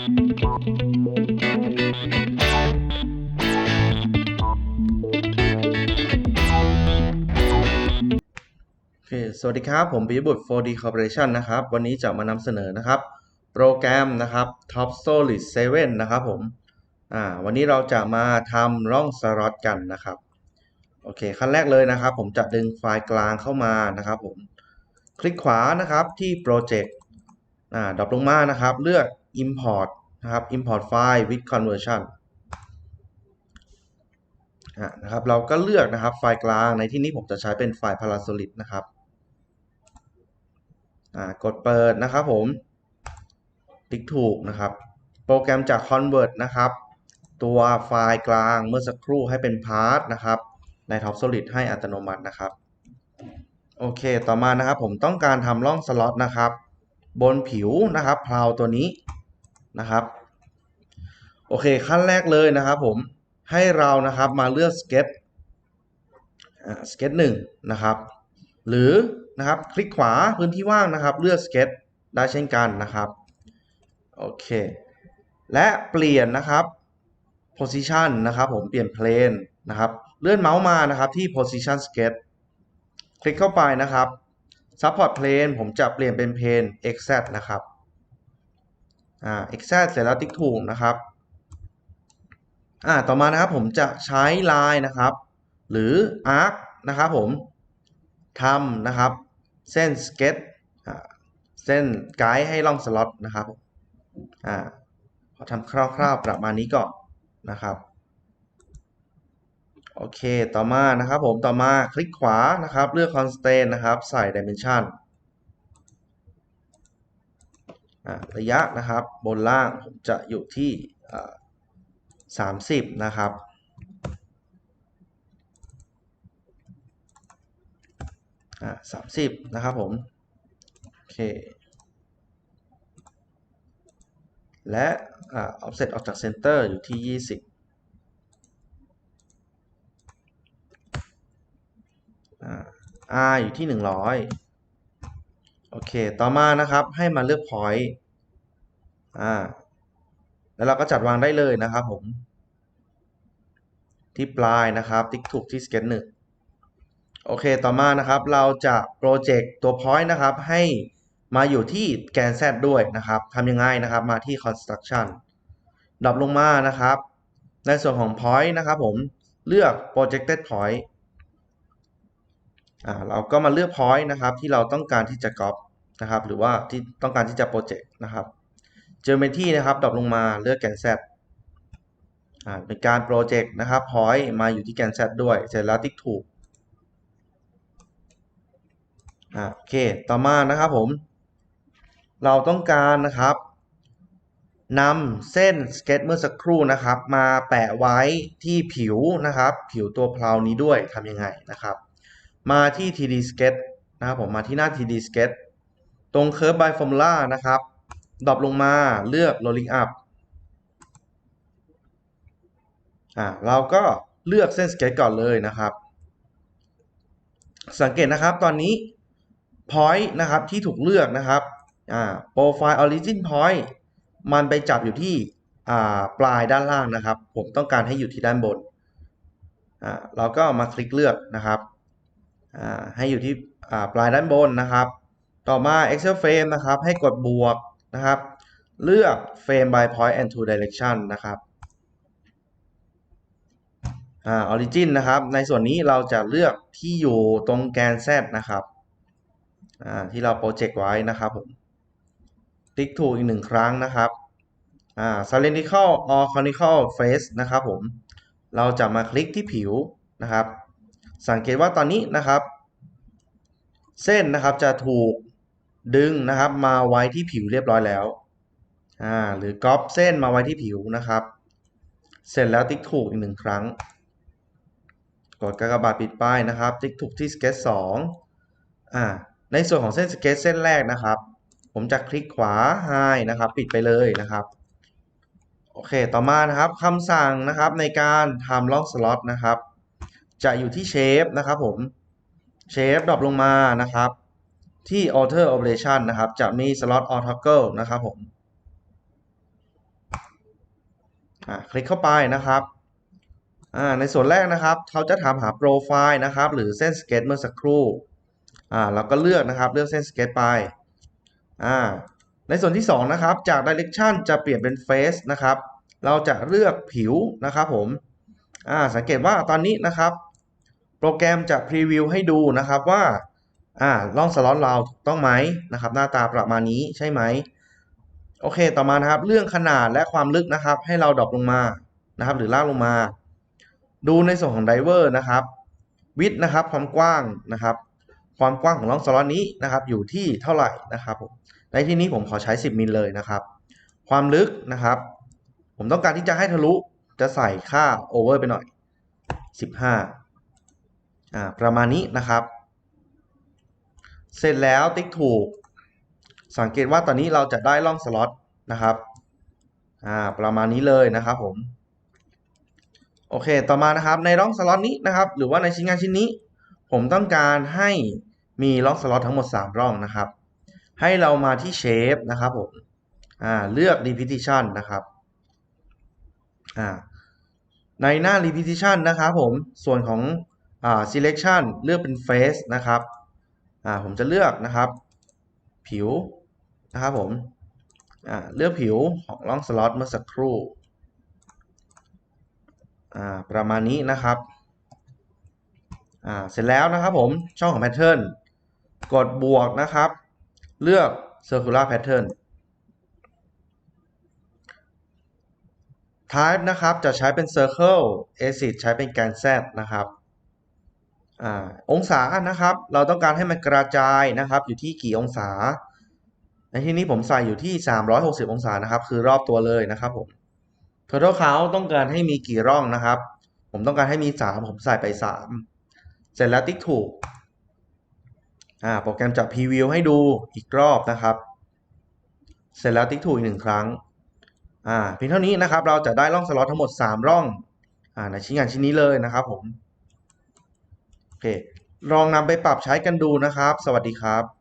โอเคสวัสดีครับ ผมปิยบุตร 4D Corporation นะครับ วันนี้จะมานำเสนอนะครับ โปรแกรมนะครับ Top Solid 7 นะครับผม อ่า วันนี้เราจะมาทำร่องสล็อตกันนะครับ โอเค ขั้นแรกเลยนะครับ ผมจะดึงไฟล์กลางเข้ามานะครับผม คลิกขวานะครับที่ Project อ่าดรอปลงมานะครับ เลือก Import นะครับ Import File with Conversion นะครับเราก็เลือกนะครับไฟล์กลางในที่นี้ผมจะใช้เป็นไฟล์ Parasolid นะครับอ่ากดเปิดนะครับผมติ๊กถูกนะครับ โปรแกรมจะ convert นะครับ ตัวไฟล์กลางเมื่อสักครู่ให้เป็น part นะครับ ใน Top Solid ให้อัตโนมัตินะครับ โอเค ต่อมานะครับผมต้องการทำร่องสล็อตนะครับ บนผิวนะครับพลาวตัวนี้ นะครับ โอเคขั้นแรกเลยนะครับผมให้เรานะครับมาเลือก sketch อ่า sketch หนึ่งนะครับ หรือนะครับคลิกขวาพื้นที่ว่างนะครับ เลือก sketch ได้เช่นกันนะครับโอเค และเปลี่ยนนะครับ position นะครับ ผมเปลี่ยน plane นะครับเลื่อนเมาส์มานะครับที่ position sketch คลิกเข้าไปนะครับ support plane ผมจะเปลี่ยนเป็น plane xz นะครับ อ่า xz เสร็จแล้วติ๊กถูกนะครับอ่าต่อมานะครับผมจะใช้ลายนะครับ หรือ arc นะครับผมทำนะครับ เส้น sketch เส้นไกด์ให้ล่องสล็อตนะครับอ่าขอทำคร่าวๆประมาณนี้ก่อนนะครับโอเค ต่อมานะครับผม ต่อมาคลิกขวานะครับ เลือก constraint นะครับ ใส่ dimension ระยะนะครับบนล่างผมจะอยู่ที่30 นะครับ อ่า30นะครับผม โอเค และอ่า offset ออกจาก center อยู่ที่ 20อ่า R อยู่ที่ 100 โอเค ต่อมานะครับให้มาเลือก point อ่า แล้วเราก็จัดวางได้เลยนะครับผม ที่ปลายนะครับ ติ๊กถูกที่ sketch หนึ่งโอเค ต่อมานะครับ เราจะโปรเจกต์ตัว point นะครับ ให้มาอยู่ที่แกน z ด้วยนะครับทำยังไงนะครับ มาที่ construction ดรอปลงมานะครับ ในส่วนของ point นะครับผม เลือก projected point เราก็มาเลือก point นะครับที่เราต้องการที่จะ copy นะครับหรือว่าที่ต้องการที่จะ project นะครับ geometry นะครับดรอปลงมาเลือกแกน z เป็นการโปรเจกต์นะครับ point มาอยู่ที่แกน z ด้วย เสร็จแล้วติ๊กถูกโอเค ต่อมานะครับผม เราต้องการนะครับนำเส้นสเก็ตเมื่อสักครู่นะครับ มาแปะไว้ที่ผิวนะครับ ผิวตัวเพลานี้ด้วยทำยังไงนะครับ มาที่ 3D Sketch นะครับผมมาที่หน้า 3D Sketch ตรง Curve by Formula นะครับดรอปลงมาเลือก Rolling Up อ่าเราก็เลือกเส้นสเก็ตก่อนเลยนะครับ สังเกตนะครับตอนนี้ point นะครับที่ถูกเลือกนะครับอ่า profile origin point มันไปจับอยู่ที่อ่าปลายด้านล่างนะครับ ผมต้องการให้อยู่ที่ด้านบนอ่าเราก็มาคลิกเลือกนะครับ ให้อยู่ที่ปลายด้านบนนะครับ ต่อมา Excel frame นะครับ ให้กดบวกนะครับ เลือก frame by point and two direction นะครับอ่า origin นะครับ ในส่วนนี้เราจะเลือกที่อยู่ตรงแกน z นะครับที่เราโปรเจกต์ไว้นะครับผมติ๊กถูกอีกหนึ่งครั้งนะครับอ่า cylindrical or conical face นะครับผม เราจะมาคลิกที่ผิวนะครับ สังเกตว่าตอนนี้นะครับ เส้นนะครับจะถูกดึงนะครับมาไว้ที่ผิวเรียบร้อยแล้วอ่าหรือก๊อปเส้นมาไว้ที่ผิวนะครับ เสร็จแล้วติ๊กถูกอีกหนึ่งครั้ง กดกากบาทปิดป้ายนะครับ ติ๊กถูกที่ sketch 2อ่าในส่วนของเส้น sketch เส้นแรกนะครับ ผมจะคลิกขวา high นะครับ ปิดไปเลยนะครับโอเค ต่อมานะครับคำสั่งนะครับในการทำล่องสล็อตนะครับ จะอยู่ที่ shape นะครับผม shape ดรอปลงมานะครับที่ alter operation นะครับ จะมี slot or toggle นะครับผมคลิกเข้าไปนะครับในส่วนแรกนะครับ เขาจะถามหาโปรไฟล์นะครับ หรือเส้นสเก็ตเมื่อสักครู่เราก็เลือกนะครับเลือกเส้นสเก็ตไป ในส่วนที่ 2 นะครับ จาก Direction จะเปลี่ยนเป็น Face นะครับ เราจะเลือกผิวนะครับผมสังเกตว่าตอนนี้นะครับ โปรแกรมจะพรีวิวให้ดูนะครับว่าอ่าล่องสล็อตเราถูกต้องไหมนะครับ หน้าตาประมาณนี้ใช่ไหมโอเค ต่อมานะครับ เรื่องขนาดและความลึกนะครับ ให้เราดรอปลงมานะครับ หรือลากลงมา ดูในส่วนของไดเวอร์นะครับวิดนะครับ ความกว้างนะครับ ความกว้างของร่องสล็อตนี้นะครับ อยู่ที่เท่าไหร่นะครับในที่นี้ผมขอใช้ 10มิลเลยนะครับ ความลึกนะครับ ผมต้องการที่จะให้ทะลุจะใส่ค่าโอเวอร์ไปหน่อย 15 อ่าประมาณนี้นะครับ เสร็จแล้วติ๊กถูก สังเกตว่าตอนนี้เราจะได้ร่องสล็อตนะครับอ่าประมาณนี้เลยนะครับผมโอเค ต่อมานะครับในร่องสล็อตนี้นะครับ หรือว่าในชิ้นงานชิ้นนี้ ผมต้องการให้มีร่องสล็อตทั้งหมด 3 ร่องนะครับ ให้เรามาที่เชฟนะครับผมอ่าเลือก repetition นะครับอ่าในหน้า repetition นะครับผมส่วนของ selection เลือกเป็น face นะครับอ่าผมจะเลือกนะครับ ผิวนะครับผมอ่าเลือกผิวของร่องสล็อตเมื่อสักครู่อ่าประมาณนี้นะครับอ่าเสร็จแล้วนะครับผมช่องของ pattern กดบวกนะครับ เลือก circular pattern type นะครับจะใช้เป็น circle acid ใช้เป็นแกน z นะครับ อองศานะครับ เราต้องการให้มันกระจายนะครับอยู่ที่กี่องศา ในที่นี้ผมใส่อยู่ที่ 360 องศานะครับ คือรอบตัวเลยนะครับผม total count ต้องการให้มีกี่ร่องนะครับ ผมต้องการให้มี 3 ผมใส่ไป 3 เสร็จแล้วติ๊กถูกอ่าโปรแกรมจะพรีวิวให้ดูอีกรอบนะครับ เสร็จแล้วติ๊กถูกอีกหนึ่งครั้งอ่าเพียงเท่านี้นะครับ เราจะได้ร่องสล็อตทั้งหมด 3 ร่องอ่าในชิ้นงานชิ้นนี้เลยนะครับผม โอเค ลองนำไปปรับใช้กันดูนะครับ สวัสดีครับ